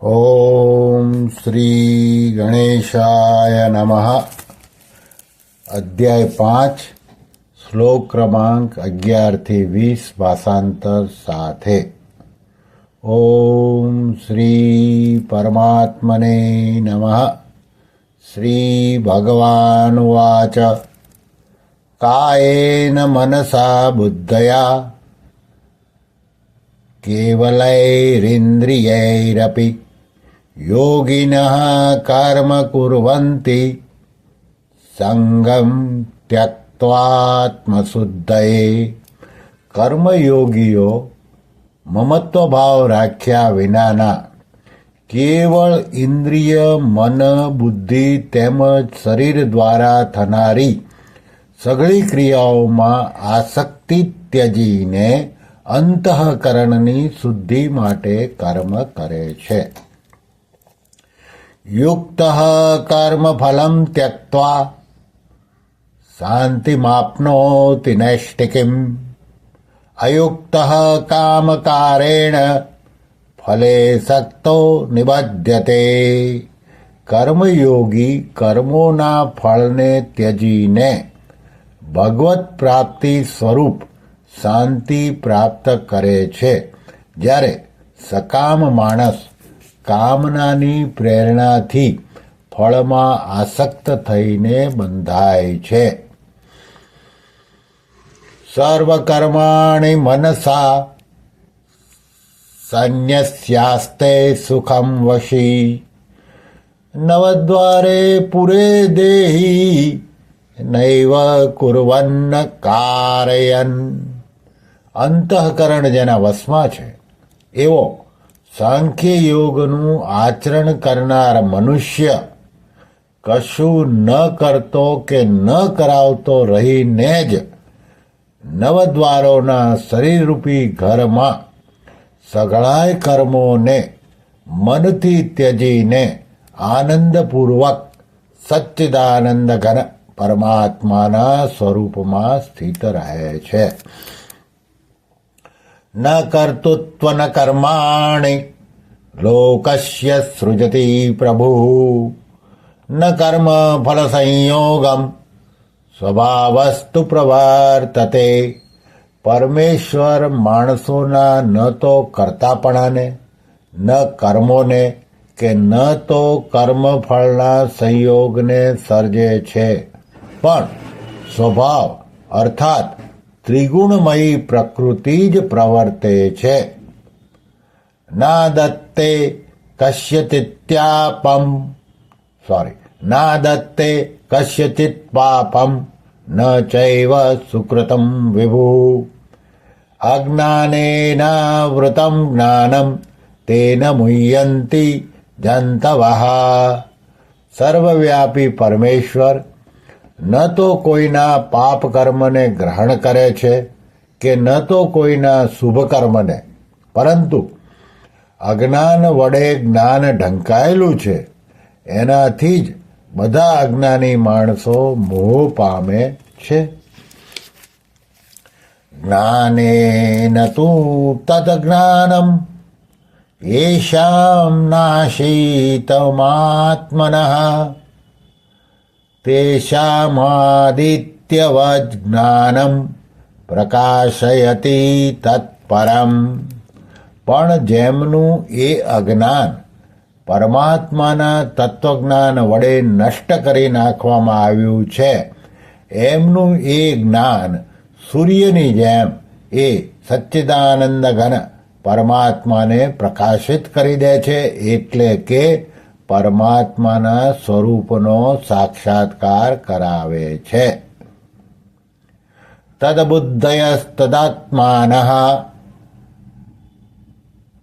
ઓમ શ્રી ગણેશાય નમઃ અધ્યાય પાંચ શ્લોક ક્રમાંક અગિયારથી વીસ ભાષાંતર સાથે ઓમ શ્રી પરમાત્મને નમઃ શ્રી ભગવાન વાચ કાયેન મનસા બુદ્ધયા केवलैरिन्द्रियैरपि योगिनः कर्म कुर्वन्ति સંગમ ત્યક્ત્વાત્મશુદ્ધયે કર્મયોગીઓ મમત્વ ભાવ રાખ્યા વિનાના કેવળ ઇન્દ્રિય મન બુદ્ધિ તેમજ શરીર દ્વારા થનારી સઘળી ક્રિયાઓમાં આસક્તિ ત્યજીને અંતઃકરણની શુદ્ધિ માટે કર્મ કરે છે. યુક્ત કર્મફલમ ત્યક્ત્વા શાંતિમાપ્નોતિ નૈષ્ટિકીમ અયુક્ત કામકારેણ ફલે સક્તો નિબધ્યતે. કર્મયોગી કર્મોના ફળને ત્યજીને ભગવત પ્રાપ્તિ સ્વરૂપ શાંતિ પ્રાપ્ત કરે છે. જ્યારે સકામ માણસ કામનાની પ્રેરણાથી ફળમાં આસક્ત થઈને બંધાય છે. સર્વકર્માણી મનસા સંન્યસ્યાસ્તે સુખમ વશી. નવદ્વારે પુરે દેહી, નૈવ કુર્વન્ન કારયન. અંતઃકરણ જેના વશમાં છે. એવો સાંખ્ય યોગનું આચરણ કરનાર મનુષ્ય કશું ન કરતો કે ન કરાવતો રહીને જ નવદ્વારોના શરીરરૂપી ઘરમાં સઘળાય કર્મોને મનથી ત્યજીને આનંદપૂર્વક સચ્ચિદાનંદ ઘન પરમાત્માના સ્વરૂપમાં સ્થિત રહે છે. ન કર્તૃત્વ ન કર્માણિ લોકસ્ય સૃજતિ પ્રભુ ન કર્મ ફલ સંયોગમ સ્વભાવસ્તુ પ્રવર્તતે પરમેશ્વર માણસોના ન તો કર્તાપણાને ન કર્મોને કે ન તો કર્મફળના સંયોગને સર્જે છે પણ સ્વભાવ અર્થાત ત્રિગુણમયી પ્રકૃતિ જ પ્રવર્તે છે. ના દત્તે કશ્યચિત્યાપમ સોરી ના દત્તે કશ્યચિત પાપમ ન ચૈવ સુકૃતમ વિભુ. અજ્ઞાનેનાવૃતમ જ્ઞાનમ તેન મુહ્યંતી જંતવઃ. સર્વવ્યાપી પરમેશ્વર ન તો કોઈના પાપ કર્મને ગ્રહણ કરે છે કે ન તો કોઈના શુભ કર્મને. પરંતુ અજ્ઞાન વડે જ્ઞાન ઢંકાયેલું છે, એનાથી જ બધા અજ્ઞાની માણસો મોહ પામે છે. જ્ઞાને ન જ્ઞાનેન તુ જ્ઞાનમ એશામ નાશીતમાત્મનઃ. તેષામાદિત્યવજ્ઞાનમ પ્રકાશયતી તત્પરમ પણ જેમનું એ અજ્ઞાન પરમાત્માના તત્વજ્ઞાન વડે નષ્ટ કરી નાખવામાં આવ્યું છે એમનું એ જ્ઞાન સૂર્યની જેમ એ સચ્ચિદાનંદ ઘન પરમાત્માને પ્રકાશિત કરી દે છે એટલે કે પરમાત્માના સ્વરૂપનો સાક્ષાત્કાર કરાવે છે. તદબુદ્ધયસ્તદાત્માન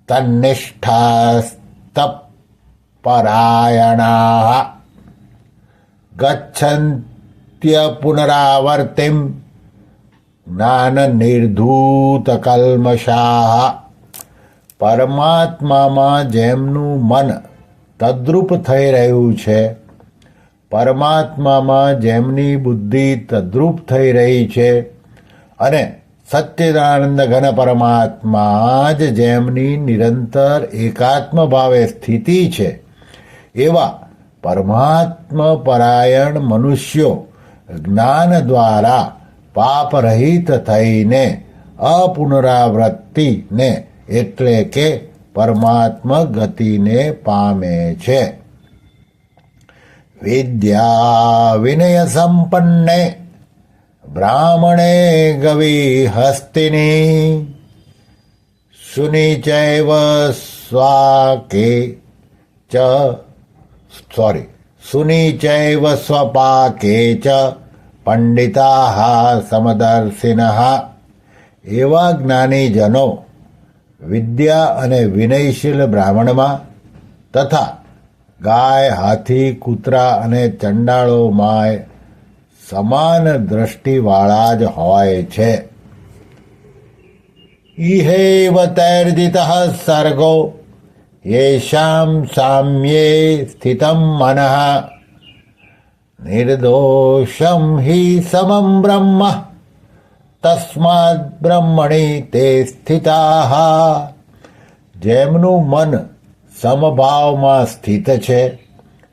તન્નિષ્ઠાસ્તપરાયણા ગચ્છંત્ય પુનરાવર્તિમ જ્ઞાન નિર્ધૂત પરમાત્મામાં જેમનું મન તદ્રુપ થઈ રહ્યું છે. પરમાત્મામાં જેમની બુદ્ધિ તદ્રુપ થઈ રહી છે અને સચ્ચિદાનંદ ઘન પરમાત્મા જ જેમની નિરંતર એકાત્મ ભાવે સ્થિતિ છે. એવા પરમાત્મ પરાયણ મનુષ્યો જ્ઞાન દ્વારા પાપરહિત થઈને અપુનરાવૃત્તિને એટલે કે પરમાત્મ ગતિને પામે છે. વિદ્યા વિનય સંપન્ને બ્રાહ્મણે ગવી હસ્તિની સુનિચૈવ સ્વાકે ચ સોરી, સુનિચૈવ સ્વપાકે ચ પંડિતા સમદર્શિન. એવા જ્ઞાનીજનો વિદ્યા અને વિનયશીલ બ્રાહ્મણમાં તથા ગાય, હાથી, કૂતરા અને ચંડાળોમાં સમાન દ્રષ્ટિવાળા જ હોય છે. ઇહેવ તૈર્જિત સર્ગો યેષામ સામ્યે સ્થિતમ મન નિર્દોષમ હિ સમમ બ્રહ્મ તસ્માદ બ્રહ્મણી તે સ્થિતા જેમનું મન સમભાવમાં સ્થિત છે,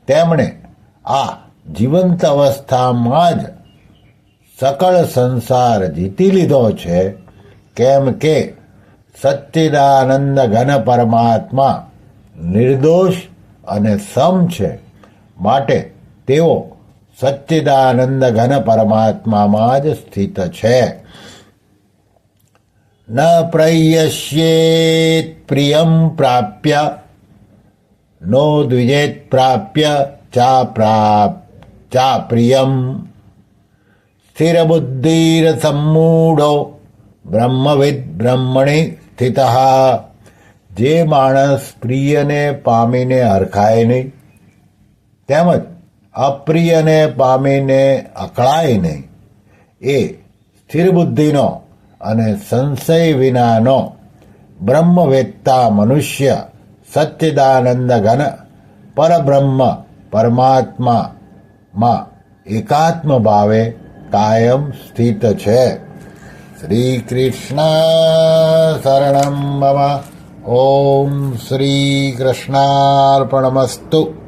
તેમણે આ જીવંત અવસ્થામાં જ સકળ સંસાર જીતી લીધો છે, કેમ કે સચ્ચિદાનંદ ઘન પરમાત્મા નિર્દોષ અને સમ છે. માટે તેઓ સચ્ચિદાનંદ ઘન પરમાત્મામાં જ સ્થિત છે. ન પ્રયશ્યેત પ્રિયમ પ્રાપ્ય, નો દ્વિજેત પ્રાપ્ય, ચા પ્રાપ, ચા પ્રિયમ. સ્થિરબુદ્ધિરસમૂઢો બ્રહ્મવિદ બ્રહ્મણી સ્થિત. જે માણસ પ્રિયને, પામીને, હરખાય નહીં, તેમજ અપ્રિયને, પામીને, અકળાય નહીં. એ સ્થિર બુદ્ધિનો અને સંશય વિનાનો બ્રહ્મવેત્તા મનુષ્ય સચ્ચિદાનંદ ઘન પરબ્રહ્મ પરમાત્મામાં એકાત્મ ભાવે કાયમ સ્થિત છે. શ્રી કૃષ્ણ શરણમ ઓમ શ્રી કૃષ્ણાર્પણમસ્તુ